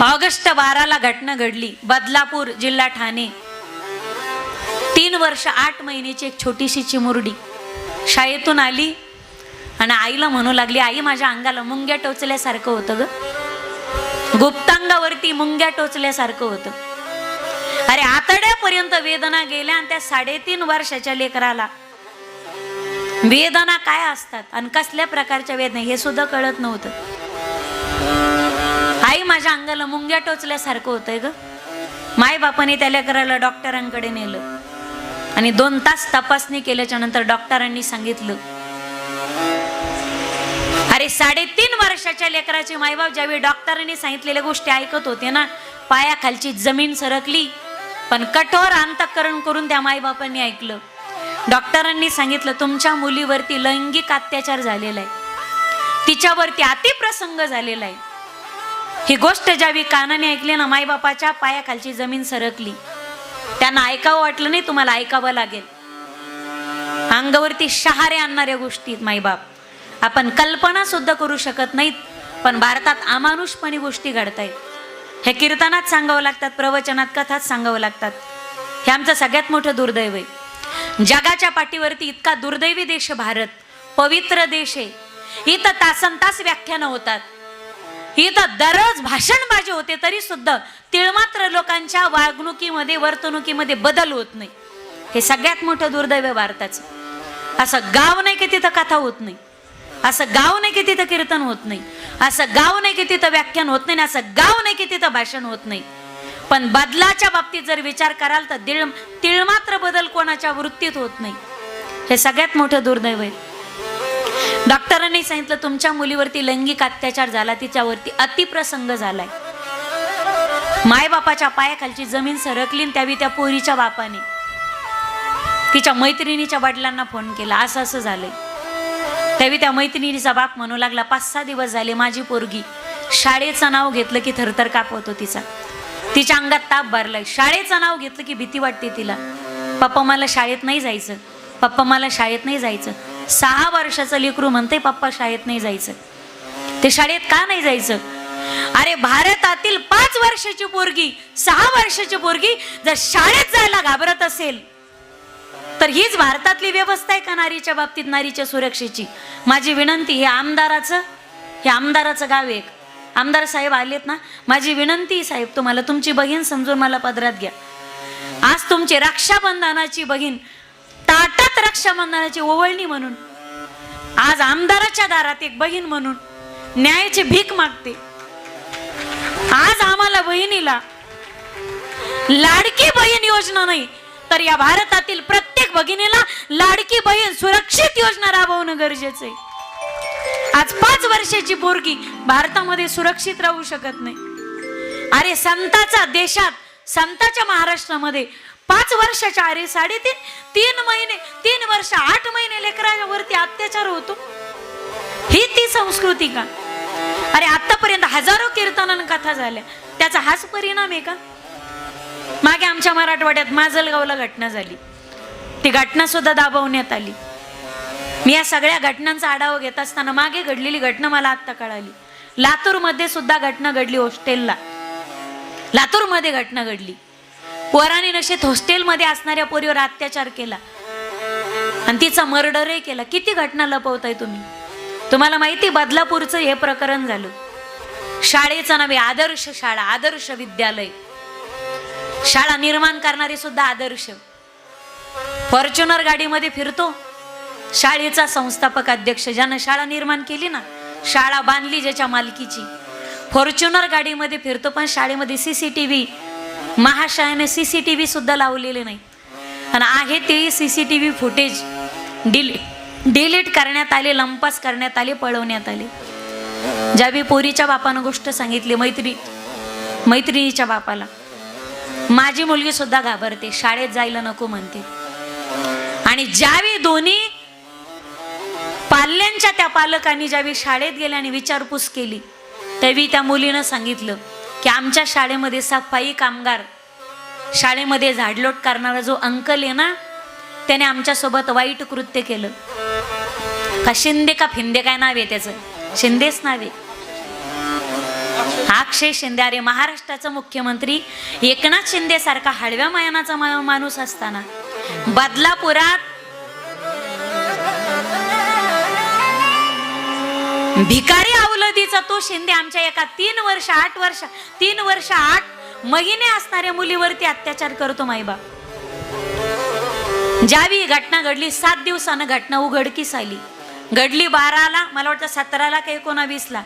August बाराला घटना घडली. बदलापूर जिल्हा ठाणे. तीन वर्ष आठ महिन्याची एक छोटीशी चिमुरडी. शाळेतून आली आणि आईला म्हणू लागली आई माझ्या अंगाला मुंग्या टोचल्यासारखं होतं ग. गुप्तांगावरती मुंग्या टोचल्यासारखं होतं. अरे आतड्यापर्यंत वेदना गेल्या आणि त्या साडेतीन वर्षाच्या लेकराला. वेदना काय असतात आणि कसल्या प्रकारच्या वेदना हे सुद्धा कळत नव्हतं. आई माझ्या अंगाला मुंग्या टोचल्यासारखं होतंय ग. माय बापाने त्या लेकराला डॉक्टरांकडे नेलं. आणि दोन तास तपासणी केल्याच्यानंतर डॉक्टरांनी सांगितलं अरे साडेतीन वर्षाच्या लेकराचे मायबाप ज्यावेळी डॉक्टरांनी सांगितलेल्या गोष्टी ऐकत होते ना पायाखालची जमीन सरकली पण कठोर अंतकरण करून त्या मायबापांनी ऐकलं. डॉक्टरांनी सांगितलं तुमच्या मुलीवरती लैंगिक अत्याचार झालेला आहे. तिच्यावरती अतिप्रसंग झालेला आहे. ही गोष्ट ज्यावेळी कानाने ऐकली ना मायबापाच्या पायाखालची जमीन सरकली. त्यांना ऐकावं वाटलं नाही तुम्हाला ऐकावं लागेल. अंगावरती शहारे आणणाऱ्या गोष्टी आहेत मायबाप आपण कल्पना सुद्धा करू शकत नाहीत पण भारतात अमानुषपणे गोष्टी घडतायत. हे कीर्तनात सांगावं लागतात प्रवचनात कथात सांगावं लागतात. हे आमचं सगळ्यात मोठं दुर्दैव आहे. जगाच्या पाठीवरती इतका दुर्दैवी देश भारत. पवित्र देश आहे. इथं तासन तास व्याख्यानं होतात. इथं दररोज भाषणबाजी होते तरी सुद्धा तिळमात्र लोकांच्या वागणुकीमध्ये वर्तणुकीमध्ये बदल होत नाही. हे सगळ्यात मोठं दुर्दैव आहे भारताचं. असं गाव नाही की तिथं कथा होत नाही. असं गाव नाही की तिथं कीर्तन होत नाही. असं गाव नाही की तिथं व्याख्यान होत नाही असं गाव नाही की तिथं भाषण होत नाही. पण बदलाच्या बाबतीत जर विचार कराल तर दिळ तिळमात्र बदल कोणाच्या वृत्तीत होत नाही. हे सगळ्यात मोठं दुर्दैव आहे. डॉक्टरांनी सांगितलं तुमच्या मुलीवरती लैंगिक अत्याचार झाला तिच्यावरती अतिप्रसंग झालाय. मायबापाच्या पायाखालची जमीन सरकली त्यावेळी त्या पोरीच्या बापाने तिच्या मैत्रिणीच्या वडिलांना फोन केला. असं असं झालंय. त्यावेळी त्या मैत्रिणीचा बाप म्हणू लागला पाच सहा दिवस झाले माझी पोरगी शाळेचं नाव घेतलं की थरथर कापवतो तिचा. तिच्या अंगात ताप भरलाय. शाळेचं नाव घेतलं की भीती वाटते तिला. पप्पा मला शाळेत नाही जायचं. पप्पा मला शाळेत नाही जायचं. सहा वर्षाचं लेकरू म्हणते पप्पा शाळेत नाही जायचं. ते शाळेत का नाही जायचं? अरे भारतातील पाच वर्षाची पोरगी सहा वर्षाची पोरगी जर शाळेत जायला घाबरत असेल तर हीच भारतातली व्यवस्था आहे का नारीच्या बाबतीत नारीच्या सुरक्षेची? माझी विनंती हे आमदाराचं हे आमदाराचं गाव एक. आमदार साहेब आलेत ना माझी विनंती साहेब तुम्हाला तुमची बहीण समजून मला पदरात घ्या. आज तुमची रक्षाबंधनाची बहीण ताटात रक्षाबंधनाची ओवळणी म्हणून. आज आमदाराच्या दारात एक बहीण म्हणून न्यायाची भीक मागते. आज आम्हाला बहिणीला लाडकी बहीण योजना नाही तर या भारतातील प्रत्येक भगिनीला लाडकी बहीण सुरक्षित योजना राबवणं गरजेचं आहे. आज पाच वर्षाची पोरगी भारतामध्ये सुरक्षित राहू शकत नाही. अरे संताचा देशात संताच्या महाराष्ट्रामध्ये पाच वर्षाच्या अरे साडेतीन तीन महिने तीन वर्ष आठ महिने लेकरावरती अत्याचार होतो. ही ती संस्कृती का? अरे आतापर्यंत हजारो कीर्तनान कथा झाल्या. त्याचा हाच परिणाम आहे का? मागे आमच्या मराठवाड्यात माजलगावला घटना झाली. ती घटना सुद्धा दाबवण्यात आली. मी या सगळ्या घटनांचा आढावा घेत असताना मागे घडलेली घटना मला आत्ता कळाली. लातूरमध्ये सुद्धा घटना घडली हॉस्टेलला लातूरमध्ये घटना घडली. वराने नशेत हॉस्टेलमध्ये असणाऱ्या पोरीवर अत्याचार केला. आणि तिचा मर्डरही केला. किती घटना लपवताय तुम्ही? तुम्हाला माहिती बदलापूरचं हे प्रकरण झालं. शाळेचं नव्हे आदर्श शाळा आदर्श विद्यालय. शाळा निर्माण करणारी सुद्धा आदर्श. फॉर्च्युनर गाडीमध्ये फिरतो. शाळेचा संस्थापक अध्यक्ष. ज्यानं शाळा निर्माण केली ना शाळा बांधली ज्याच्या मालकीची. फॉर्च्युनर गाडीमध्ये फिरतो पण शाळेमध्ये सी सी टी व्ही महाशाळेने सी सी टी व्ही सुद्धा लावलेले नाही. आणि आहे ते C C T V footage डिली डिलीट करण्यात आले लंपास करण्यात आले पळवण्यात आले. ज्यावेळी पोरीच्या बापानं गोष्ट सांगितली मैत्री मैत्रिणीच्या बापाला माझी मुलगी सुद्धा घाबरते शाळेत जायला नको म्हणते. आणि ज्यावेळी दोन्ही पाल्यांच्या त्या पालकांनी ज्यावेळी शाळेत गेल्या आणि विचारपूस केली त्यावेळी त्या मुलीनं सांगितलं की आमच्या शाळेमध्ये सफाई कामगार शाळेमध्ये झाडलोट करणारा जो अंकल आहे ना त्याने आमच्यासोबत वाईट कृत्य केलं. का शिंदे का फिंदे काय नाव आहे त्याचं? शिंदेच नाव आहे. अक्षय शिंदे अरे महाराष्ट्राचा मुख्यमंत्री एकनाथ शिंदे सारखा हळव्या मायानाचा माणूस असताना बदलापुरात भिकारी अवलदीचा तो शिंदे आमच्या एका तीन वर्ष आठ वर्ष तीन वर्ष आठ महिने असणाऱ्या मुलीवरती अत्याचार करतो माईबाप. ज्यावेळी घटना घडली सात दिवसानं घटना उघडकीस आली. घडली बाराला मला वाटतं सतराला का एकोणावीसला.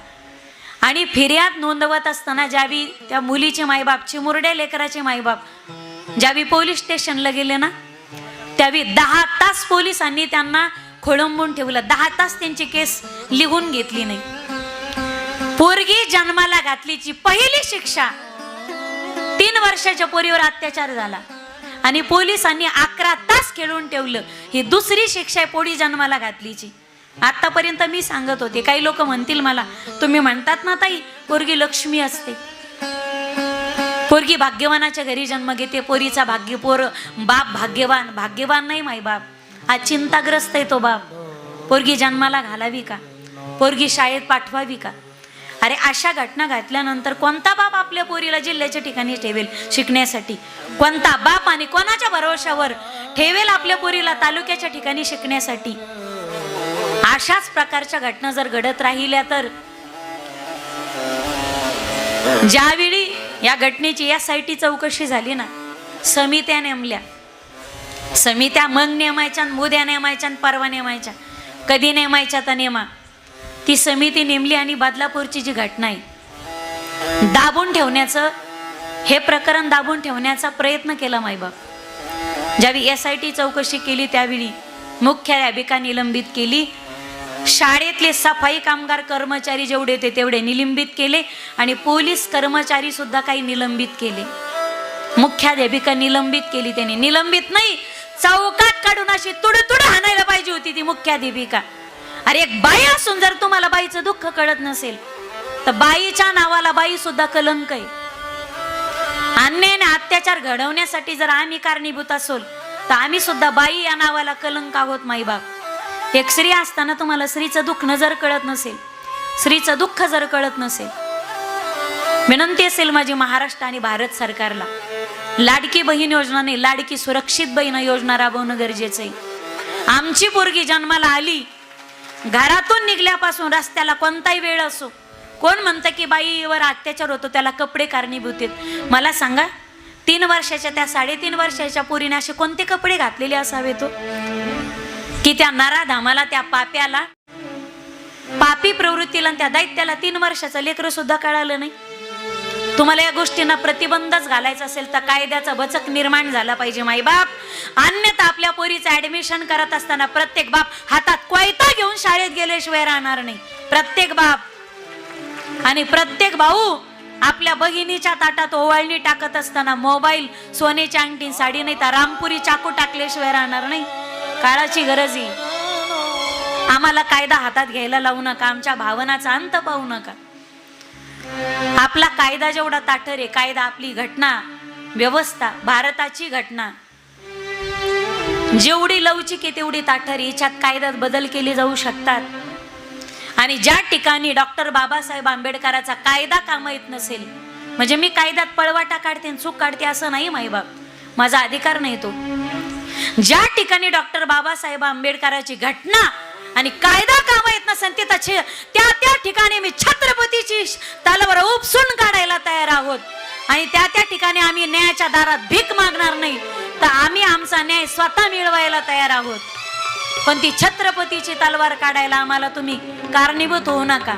आणि फिर्याद नोंदवत असताना ज्यावेळी त्या मुलीचे मायबाप चिमुरड्या लेकराचे मायबाप ज्यावेळी पोलीस स्टेशनला गेले ना त्यावेळी दहा तास पोलिसांनी त्यांना खोळंबून ठेवलं. दहा तास त्यांची केस लिहून घेतली नाही. पोरगी जन्माला घातलीची पहिली शिक्षा. तीन वर्षाच्या पोरीवर अत्याचार झाला. आणि पोलिसांनी अकरा तास खेळून ठेवलं. ही दुसरी शिक्षा आहे पोळी जन्माला घातलीची. आतापर्यंत मी सांगत होते. काही लोक म्हणतील मला तुम्ही म्हणतात ना ताई पोरगी लक्ष्मी असते. पोरगी भाग्यवानाच्या घरी जन्म घेते. पोरीचा भाग्य पोर बाप भाग्यवान. भाग्यवान नाही माय बाप. हा चिंताग्रस्त आहे तो बाप. पोरगी जन्माला घालावी का? पोरगी शाळेत पाठवावी का? अरे अशा घटना घातल्यानंतर कोणता बाप आपल्या पोरीला जिल्ह्याच्या ठिकाणी ठेवेल शिकण्यासाठी? कोणता बाप आणि कोणाच्या भरोशावर ठेवेल आपल्या पोरीला तालुक्याच्या ठिकाणी शिकण्यासाठी? अशाच प्रकारच्या घटना जर घडत राहिल्या तर ज्यावेळी या घटनेची या साईटी चौकशी झाली ना समित्या नेमल्या. समित्या मग नेमायच्या उद्या नेमायच्या परवा नेमायच्या. कधी नेमायच्या तर नेमा. ती समिती नेमली आणि बदलापूरची जी घटना आहे दाबून ठेवण्याचं हे प्रकरण दाबून ठेवण्याचा प्रयत्न केला मायबाप. ज्यावेळी एस आय टी चौकशी केली त्यावेळी मुख्याध्यापिका निलंबित केली. शाळेतले सफाई कामगार कर्मचारी जेवढे होते तेवढे निलंबित केले आणि पोलीस कर्मचारी सुद्धा काही निलंबित केले. मुख्याध्यापिका निलंबित केली त्यांनी. निलंबित नाही चौकात काढून अशी तुडतुड हाणायला पाहिजे होती ती मुख्याध्यापिका अरे एक बाई असून जर तुम्हाला बाईचं दुःख कळत नसेल तर बाईच्या नावाला बाई सुद्धा कलंक आहे. अन्याय अत्याचार घडवण्यासाठी जर आम्ही कारणीभूत असोल तर आम्ही सुद्धा बाई या नावाला कलंक आहोत माईबाप एक स्त्री असताना तुम्हाला स्त्रीचं दुःख जर कळत नसेल स्त्रीचं दुःख जर कळत नसेल विनंती असेल माझी महाराष्ट्र आणि भारत सरकारला लाडकी बहीण योजना नाही लाडकी सुरक्षित बहीण योजना राबवणं गरजेचं आहे. आमची पोरगी जन्माला आली घरातून निघल्यापासून रस्त्याला कोणताही वेळ असो. कोण म्हणतं की बाईवर अत्याचार होतो त्याला कपडे कारणीभूत आहेत. मला सांगा तीन वर्षाच्या त्या साडेतीन वर्षाच्या पोरीने असे कोणते कपडे घातलेले असावे तो? की त्या नराधामाला त्या पाप्याला? पापी प्रवृत्तीला त्या दैत्याला तीन वर्षाचं लेकरं सुद्धा कळालं नाही. तुम्हाला या गोष्टींना प्रतिबंधच घालायचा असेल तर कायद्याचा बचक निर्माण झाला पाहिजे माईबाप अन्यथा आपल्या पोरीचं ऍडमिशन करत असताना प्रत्येक बाप हातात कोयता घेऊन शाळेत गेल्याशिवाय राहणार नाही. प्रत्येक बाप आणि प्रत्येक भाऊ आपल्या बहिणीच्या ताटात ओवाळणी टाकत असताना मोबाईल सोनेच्या अंगठी साडी नाही तर रामपुरी चाकू टाकल्याशिवाय राहणार नाही. काळाची गरज आहे. आम्हाला कायदा हातात घ्यायला लावू नका आमच्या भावनाचा अंत पाहू नका. आपला कायदा जेवढा ताठर आहे कायदा आपली घटना व्यवस्था भारताची घटना. जेवढी लवचिक आहे तेवढी ताठर याच्यात कायद्यात बदल केले जाऊ शकतात. आणि ज्या ठिकाणी डॉक्टर बाबासाहेब आंबेडकराचा कायदा कामा येत नसेल म्हणजे मी कायद्यात पळवाटा काढते चूक काढते असं नाही माईबाप. माझा अधिकार नाही तो. ज्या ठिकाणी डॉक्टर बाबासाहेब आंबेडकराची घटना आणि कायदा कामा येत नसेल तिथं छे- त्या त्या ठिकाणी मी छत्रपतीची तलवार उपसून काढायला तयार आहोत. आणि त्या त्या ठिकाणी आम्ही न्यायाच्या दारात भीक मागणार नाही. तर आम्ही आमचा न्याय स्वतः मिळवायला तयार आहोत. पण ती छत्रपतीची तलवार काढायला आम्हाला तुम्ही कारणीभूत होऊ नका.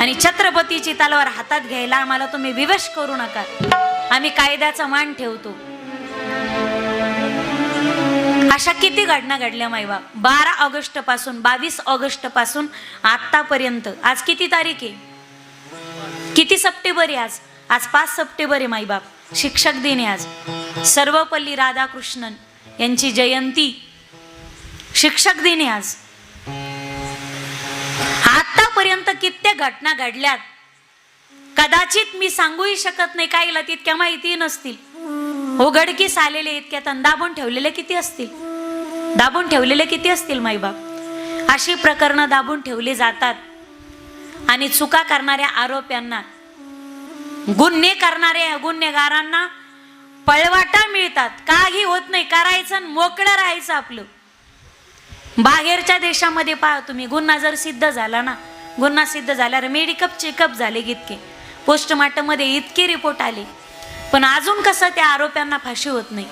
आणि छत्रपतीची तलवार हातात घ्यायला आम्हाला तुम्ही विवश करू नका. आम्ही कायद्याचा मान ठेवतो. अशा किती घटना घडल्या मायबा बारा ऑगस्टपासून बावीस ऑगस्टपासून आतापर्यंत आज किती तारीख आहे? किती सप्टेंबर आहे आज? आज पाच सप्टेंबर आहे माईबाप शिक्षक दिन आहे आज. सर्वपल्ली राधाकृष्णन यांची जयंती. शिक्षक दिन आहे आज. आतापर्यंत कित्येक घटना घडल्यात. कदाचित मी सांगूही शकत नाही काहीला तितक्या माहिती नसतील. उघडकीस आलेले इतक्यात आणि दाबून ठेवलेले किती असतील? दाबून ठेवलेले किती असतील माईबाप? अशी प्रकरणं दाबून ठेवली जातात. आणि चुका करणाऱ्या आरोप्यांना गुन्हे करणाऱ्या गुन्हेगारांना पळवाटा मिळतात. काही होत नाही करायचं आणि मोकळं राहायचं आपलं. बाहेरच्या देशामध्ये पहा तुम्ही गुन्हा जर सिद्ध झाला ना गुन्हा सिद्ध झाल्यावर मेडिकअप चेकअप झाले इतके. पोस्टमार्टममध्ये इतके रिपोर्ट आले. पण अजून कसं त्या आरोप्यांना फाशी होत नाही.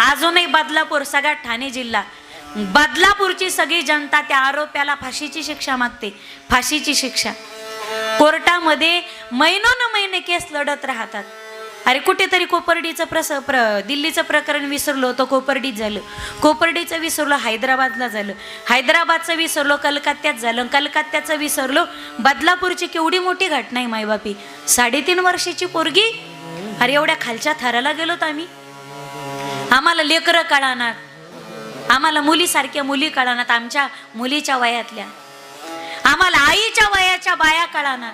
अजूनही बदलापूर सगळ्यात ठाणे जिल्हा बदलापूरची सगळी जनता त्या आरोप्याला फाशीची शिक्षा मागते फाशीची शिक्षा. कोर्टामध्ये महिनो न महिने केस लढत राहतात. अरे कुठेतरी कोपर्डीचं प्रस प्र दिल्लीचं प्रकरण विसरलो होतं कोपर्डीत झालं. कोपर्डीचं विसरलो हैदराबादला झालं. हैदराबादचं विसरलो कलकत्त्यात झालं. कलकत्त्याचं विसरलो बदलापूरची केवढी मोठी घटना आहे मायबापी. साडेतीन वर्षाची पोरगी अरे एवढ्या खालच्या थराला गेलोत आम्ही. आम्हाला लेकरं कळाणार आम्हाला मुलीसारख्या मुली कळानात आमच्या मुलीच्या वयातल्या. आम्हाला आईच्या वयाच्या बाया कळाणार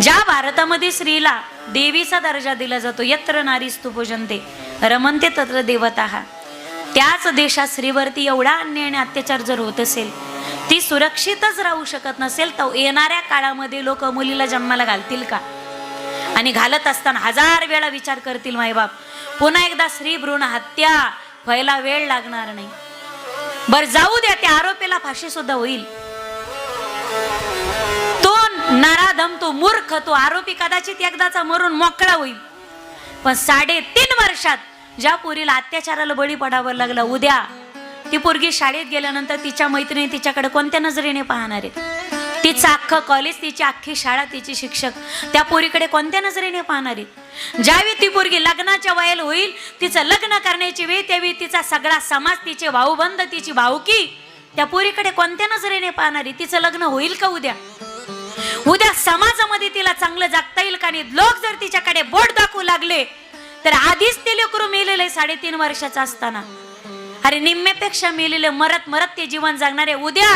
ज्या भारतामध्ये स्त्रीला देवीचा दर्जा दिला जातो यत्र नारी पूजनते रमनते तत्र देवता. त्याच देशात स्त्रीवरती एवढा अन्याय आणि अत्याचार जर होत असेल ती सुरक्षितच राहू शकत नसेल तर येणाऱ्या काळामध्ये लोक मुलीला जन्माला घालतील का? आणि घालत असताना हजार वेळा विचार करतील मायबाप पुन्हा एकदा स्त्री भ्रूण हत्या व्हायला वेळ लागणार नाही. बर जाऊ द्या त्या आरोपीला फाशी सुद्धा होईल. तो नराधम तो मूर्ख तो आरोपी कदाचित एकदाचा मरून मोकळा होईल. पण साडेतीन वर्षात ज्या पोरीला अत्याचाराला बळी पडावं लागलं उद्या ती पोरगी शाळेत गेल्यानंतर तिच्या मैत्रिणी तिच्याकडे कोणत्या नजरेने पाहणार आहेत? तिचं अख्खं कॉलेज तिची अख्खी शाळा तिचे शिक्षक. त्या पोरीकडे कोणत्या नजरेने पाहणार? आहेत ज्यावेळी ती पोरगी लग्नाच्या वयाला होईल तिचं लग्न करण्याची वेळ त्यावेळी तिचा सगळा समाज तिचे भाऊबंद तिची भाऊकी त्या पोरीकडे कोणत्या नजरेने पाहणार? आहे तिचं लग्न होईल का उद्या? उद्या समाजामध्ये तिला चांगलं जगता येईल का नाही? लोक जर तिच्याकडे बोट दाखवू लागले तर आधीच ते लेकरू मेलेले साडेतीन वर्षाचं असताना. अरे निम्म्यापेक्षा मेलेले मरत मरत ते जीवन जगणारे उद्या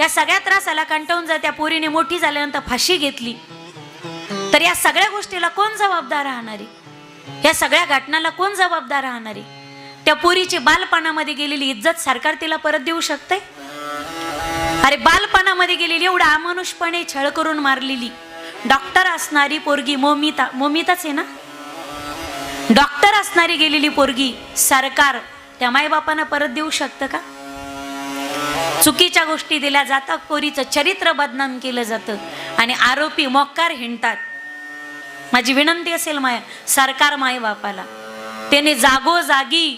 या सगळ्या त्रासाला कंटाळून जर त्या पोरीने मोठी झाल्यानंतर फाशी घेतली तर या सगळ्या गोष्टीला कोण जबाबदार राहणारी या सगळ्या घटनाला कोण जबाबदार राहणारी त्या पोरीची बालपणामध्ये गेलेली इज्जत सरकार तिला परत देऊ शकते? अरे बालपणामध्ये गेलेली एवढं अमानुषपणे छळ करून मारलेली डॉक्टर असणारी पोरगी मोमिता मोमिताच आहे ना? डॉक्टर असणारी गेलेली पोरगी सरकार त्या मायबापांना परत देऊ शकतं का? चुकीच्या गोष्टी दिल्या जातात पोरीचं चरित्र बदनाम केलं जातं आणि आरोपी मोक्कार हिंडतात. माझी विनंती असेल माय सरकार माय बापाला. त्याने जागोजागी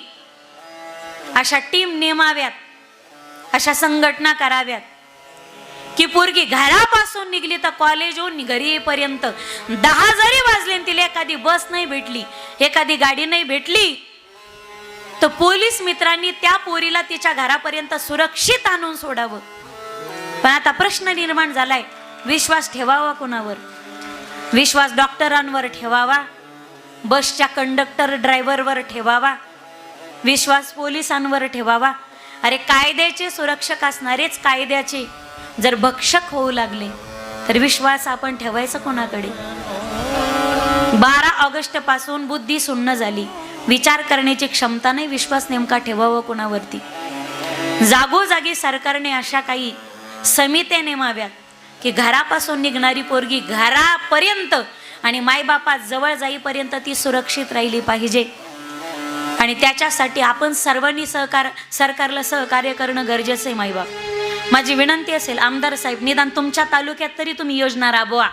अशा टीम नेमाव्यात अशा संघटना कराव्यात. की पोरगी घरापासून निघली तर कॉलेजहून घरी येईपर्यंत दहा जरी वाजले आणि तिला एखादी बस नाही भेटली एखादी गाडी नाही भेटली तर पोलीस मित्रांनी त्या पोरीला तिच्या घरापर्यंत सुरक्षित आणून सोडावं. पण आता प्रश्न निर्माण झालाय. विश्वास ठेवावा कुणावर? विश्वास डॉक्टरांवर ठेवावा? बसच्या कंडक्टर ड्रायव्हरवर ठेवावा? विश्वास पोलिसांवर ठेवावा? अरे कायद्याचे सुरक्षक असणारेच कायद्याचे. जर भक्षक होऊ लागले तर विश्वास आपण ठेवायचा कोणाकडे? बारा ऑगस्टपासून बुद्धी सुन्न झाली. विचार करण्याची क्षमता नाही विश्वास नेमका ठेवावा कोणावरती? जागोजागी सरकारने अशा काही समित्या नेमाव्यात की घरापासून निघणारी पोरगी घरापर्यंत आणि मायबापा जवळ जाईपर्यंत ती सुरक्षित राहिली पाहिजे. आणि त्याच्यासाठी आपण सर्वांनी सहकार सरकारला सहकार्य करणं गरजेचं आहे माईबाप माझी विनंती असेल आमदार साहेब निदान तुमच्या तालुक्यात तरी तुम्ही योजना राबवा.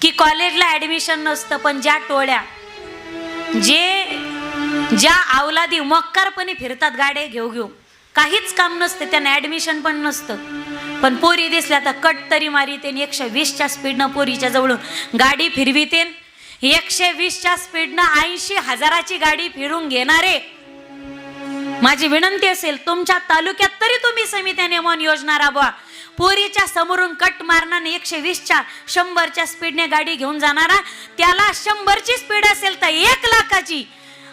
की कॉलेजला ॲडमिशन नसतं पण ज्या टोळ्या जे ज्या अवलादी मक्कारपणे फिरतात गाड्या घेऊ घेऊ काहीच काम नसते त्यांना ॲडमिशन पण नसतं. पण पोरी दिसल्या तर कट तरी मारिते एकशे वीसच्या स्पीडनं पोरीच्या जवळून गाडी फिरविते एकशे वीसच्या स्पीडनं ऐंशी हजाराची गाडी फिरून घेणारे. माझी विनंती असेल तुमच्या तालुक्यात तरी तुम्ही समित्या नेमून योजना राबवा. पोरीच्या समोरून कट मारणाने एकशे वीसच्या शंभरच्या स्पीडने गाडी घेऊन जाणारा त्याला शंभरची स्पीड असेल तर एक लाखाची.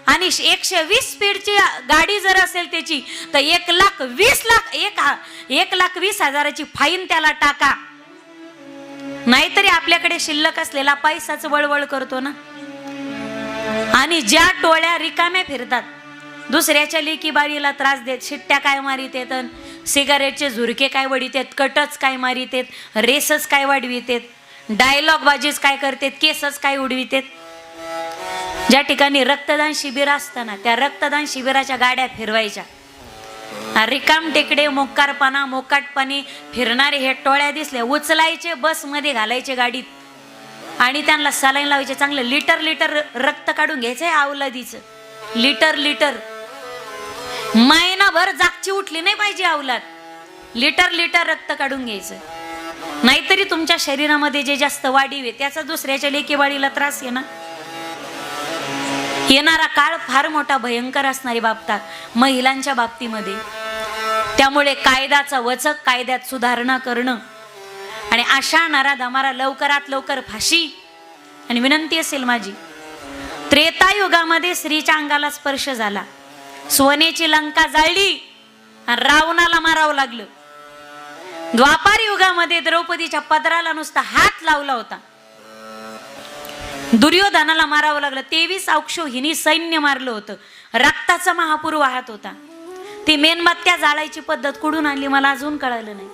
आणि एकशे वीस स्पीडची गाडी जर असेल त्याची तर एक लाख वीस लाख एक हा- एक लाख वीस हजाराची फाईन त्याला टाका. नाहीतरी आपल्याकडे शिल्लक असलेला पैसाच वळवळ करतो ना. आणि ज्या टोळ्या रिकाम्या फिरतात दुसऱ्याच्या लेकी बाळीला त्रास देत शिट्ट्या काय मारीत येत सिगारेटचे झुरके काय वडीत आहेत कटच काय मारीत आहेत रेसच काय वाढवितेत आहेत डायलॉग बाजीच काय करतेत केसच काय उडवितेत ज्या ठिकाणी रक्तदान शिबिर असताना त्या रक्तदान शिबिराच्या गाड्या फिरवायच्या. रिकाम टेकडे मोकारपणा मोकाटपणे फिरणारे हे टोळ्या दिसल्या उचलायचे बसमध्ये घालायचे गाडीत. आणि त्यांना सलाईन लावायचे चांगलं लिटर लिटर रक्त काढून घ्यायचंय अवलादीचं लिटर लिटर महिनाभर जागची उठली नाही पाहिजे अवलाद लिटर लिटर रक्त काढून घ्यायचं. नाहीतरी तुमच्या शरीरामध्ये जे जास्त वाढीव आहे त्याचा दुसऱ्याच्या लेकीवाडीला त्रास आहे ना? येणारा काळ फार मोठा भयंकर असणारी बाबतात महिलांच्या बाबतीमध्ये. त्यामुळे कायद्याचा वचक कायद्यात सुधारणा करणं आणि अशा नराधमारा लवकरात लवकर फाशी. आणि विनंती असेल माझी त्रेतायुगामध्ये स्त्रीच्या अंगाला स्पर्श झाला. सोनेची लंका जाळली आणि रावणाला मारावं लागलं. द्वापार युगामध्ये द्रौपदीच्या पदराला नुसता हात लावला होता. दुर्योधनाला मारावं लागलं. तेवीस हिनी सैन्य मारलं होतं. रक्ताचा महापूर वाहत होता. ती मेणबत्त्या जाळायची पद्धत कुठून आणली मला अजून कळालं नाही.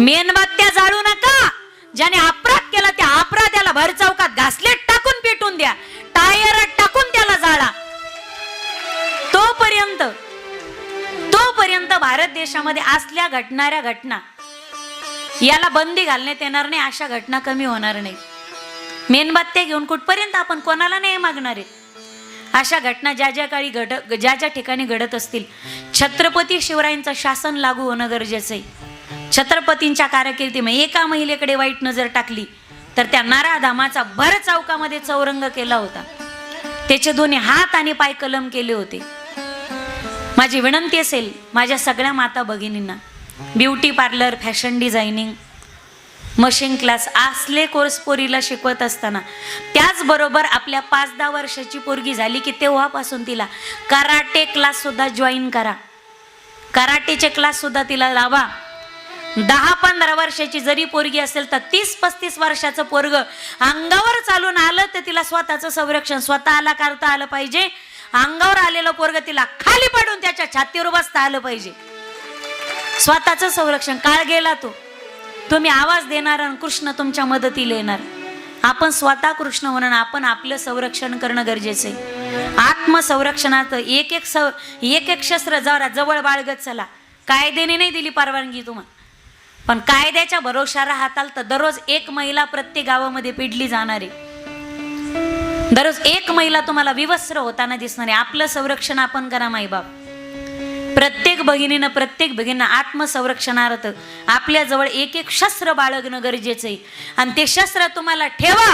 मेणबत्त्या जाळू नका. ज्याने अपराध केला त्या अपराध्याला भरचौकात घासलेट टाकून पेटून द्या. टायर टाकून त्याला जाळा. तोपर्यंत तोपर्यंत भारत देशामध्ये असल्या घटणाऱ्या घटना याला बंदी घालण्यात येणार नाही अशा घटना कमी होणार नाही. मेणबत्त्या घेऊन कुठपर्यंत आपण कोणाला नाही मागणार आहे? अशा घटना ज्या ज्या काळी घड ज्या ज्या ठिकाणी घडत असतील छत्रपती शिवरायांचं शासन लागू होणं गरजेचं आहे. छत्रपतींच्या कारकिर्दीमध्ये एका महिलेकडे वाईट नजर टाकली तर त्या नाराधामाचा भर चौकामध्ये चौरंग केला होता. त्याचे दोन्ही हात आणि पाय कलम केले होते. माझी विनंती असेल माझ्या सगळ्या माता भगिनींना. Beauty parlour fashion designing machine class असले कोर्स पोरीला शिकवत असताना त्याचबरोबर आपल्या पाच दहा वर्षाची पोरगी झाली की तेव्हापासून तिला कराटे क्लाससुद्धा जॉईन करा. कराटेचे क्लाससुद्धा तिला लावा. दहा पंधरा वर्षाची जरी पोरगी असेल तर तीस पस्तीस वर्षाचं पोरग अंगावर चालून आलं तर तिला स्वतःचं संरक्षण स्वतःला करता आलं पाहिजे. अंगावर आलेलं पोरग तिला खाली पडून त्याच्या छातीवर बसता आलं पाहिजे. स्वतःचं संरक्षण. काळ गेला तो. तुम्ही आवाज देणार आणि कृष्ण तुमच्या मदतीला येणार. आपण स्वतः कृष्ण म्हणून आपण आपलं संरक्षण करणं गरजेचं आहे. आत्मसंरक्षणात एक एक स एक एक शस्त्र जवळ जवळ बाळगत चला. कायद्याने नाही दिली परवानगी तुम्हाला. पण कायद्याच्या भरोशा राहताल तर दररोज एक महिला प्रत्येक गावामध्ये पिडली जाणार आहे. दररोज एक महिला तुम्हाला विवस्त्र होताना दिसणार आहे. आपलं संरक्षण आपण करा माईबाप प्रत्येक भगिनीनं प्रत्येक भगिनीनं आत्मसंरक्षणार्थ आपल्याजवळ एक एक शस्त्र बाळगणं गरजेचं आहे. आणि ते शस्त्र तुम्हाला ठेवा.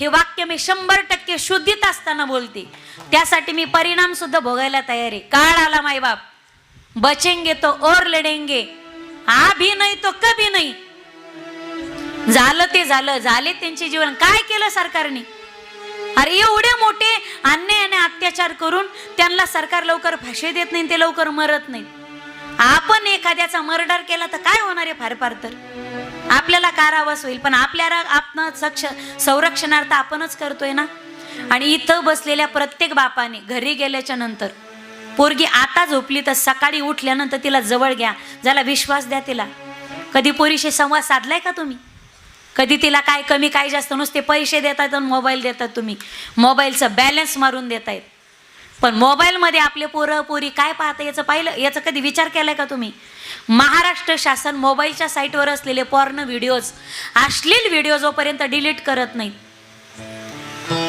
हे वाक्य मी शंभर टक्के शुद्धीत असताना बोलते. त्यासाठी मी परिणाम सुद्धा भोगायला तयार आहे. काळ आला मायबाप बचेंगे तो और लढेंगे. आभी नाही तो कभी नाही. झालं ते झालं. झाले त्यांचे जीवन. काय केलं सरकारने? अरे एवढे मोठे अन्याय आणि अत्याचार करून त्यांना सरकार लवकर फाशी देत नाही ते लवकर मरत नाही. आपण एखाद्याचा मर्डर केला तर काय होणार आहे फार फार तर? आपल्याला कारावास होईल पण आपल्याला आपण सक्ष संरक्षणार्थ आपणच करतोय ना? आणि इथं बसलेल्या प्रत्येक बापाने घरी गेल्याच्यानंतर पोरगी आता झोपली तर सकाळी उठल्यानंतर तिला जवळ घ्या ज्याला विश्वास द्या तिला. कधी पोरीशी संवाद साधलाय का तुम्ही? कधी तिला काय कमी काय जास्त नुसते पैसे देतात आणि मोबाईल देतात तुम्ही. मोबाईलचं बॅलन्स मारून देतायत. पण मोबाईलमध्ये आपले पोरं पोरी काय पाहता याचं पाहिलं याचा कधी विचार केलाय का तुम्ही? महाराष्ट्र शासन मोबाईलच्या साईटवर असलेले पॉर्न व्हिडिओज अश्लील व्हिडिओ जोपर्यंत डिलीट करत नाही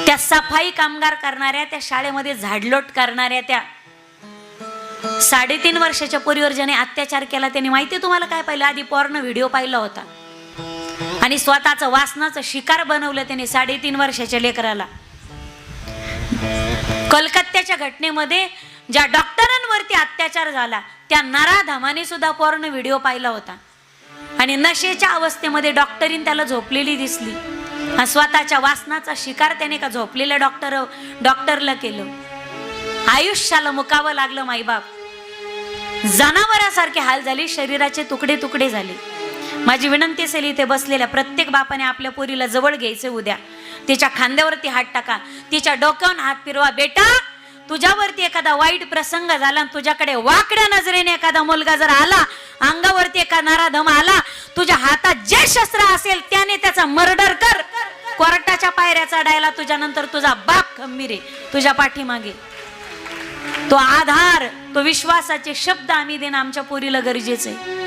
त्या सफाई कामगार करणाऱ्या त्या शाळेमध्ये झाडलोट करणाऱ्या त्या साडेतीन वर्षाच्या पोरीवर ज्याने अत्याचार केला त्याने माहिती तुम्हाला काय पाहिलं? आधी पॉर्न व्हिडिओ पाहिला होता. आणि स्वतःचं वासनाचं शिकार बनवलं त्याने साडेतीन वर्षाच्या लेकराला. कलकत्त्याच्या घटनेमध्ये ज्या डॉक्टरांवरती अत्याचार झाला त्या नराधमाने सुद्धा पॉर्न व्हिडिओ पाहिला होता. आणि नशेच्या अवस्थेमध्ये डॉक्टरीन त्याला झोपलेली दिसली. स्वतःच्या वासनाचा शिकार त्याने का झोपलेल्या डॉक्टर डॉक्टरला केलं. आयुष्याला मुकावं लागलं माईबाप. जनावरासारखे हाल झाले शरीराचे तुकडे तुकडे झाले. माझी विनंती असेल इथे बसलेल्या प्रत्येक बापाने आपल्या पोरीला जवळ घ्यायचे उद्या तिच्या खांद्यावरती हात टाका. तिच्या डोक्यावर हात फिरवा बेटा. तुझ्यावरती एखादा वाईट प्रसंग झाला तुझ्याकडे वाकड्या नजरेने एखादा मुलगा जर आला अंगावरती एका नाराधम आला तुझ्या हातात जे शस्त्र असेल त्याने त्याचा मर्डर कर. कोर्टाच्या पायऱ्या चढायला तुझ्या नंतर तुझा बाप खंबीर आहे. तुझ्या पाठीमागे. तो आधार तो विश्वासाचे शब्द आम्ही देणं आमच्या पोरीला गरजेचं आहे.